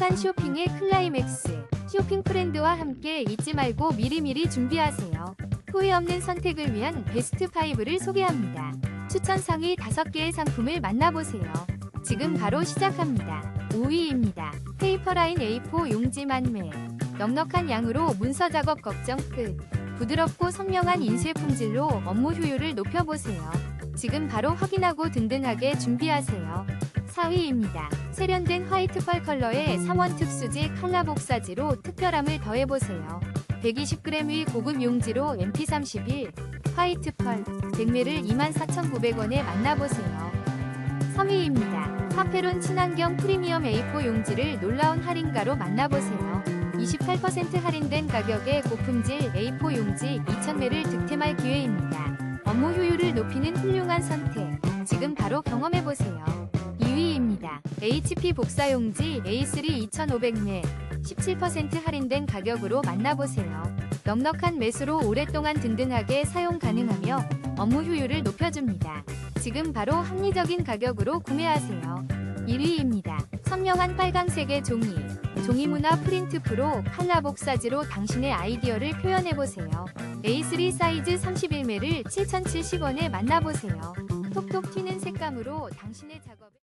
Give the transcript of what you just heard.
넉넉한 쇼핑의 클라이맥스. 쇼핑 프렌드와 함께 잊지 말고 미리미리 준비하세요. 후회 없는 선택을 위한 베스트 5를 소개합니다. 추천 상위 5개의 상품을 만나보세요. 지금 바로 시작합니다. 5위입니다. 페이퍼라인 A4 용지 만매. 넉넉한 양으로 문서 작업 걱정 끝. 부드럽고 선명한 인쇄 품질로 업무 효율을 높여보세요. 지금 바로 확인하고 든든하게 준비하세요. 4위입니다. 세련된 화이트 펄 컬러의 3원 특수지 칼라 복사지로 특별함을 더해보세요. 120g 위 고급 용지로 MP31 화이트 펄 100매를 24,900원에 만나보세요. 3위입니다. 파페론 친환경 프리미엄 A4 용지를 놀라운 할인가로 만나보세요. 28% 할인된 가격에 고품질 A4 용지 2,000매를 득템할 기회입니다. 업무 효율을 높이는 훌륭한 선택. 지금 바로 경험해보세요. 2위입니다. HP 복사용지 A3 2500매 17% 할인된 가격으로 만나보세요. 넉넉한 매수로 오랫동안 든든하게 사용 가능하며 업무 효율을 높여줍니다. 지금 바로 합리적인 가격으로 구매하세요. 1위입니다. 선명한 빨강색의 종이. 종이문화 프린트 프로 칼라 복사지로 당신의 아이디어를 표현해보세요. A3 사이즈 31매를 7,070원에 만나보세요. 톡톡 튀는 색감으로 당신의 작업을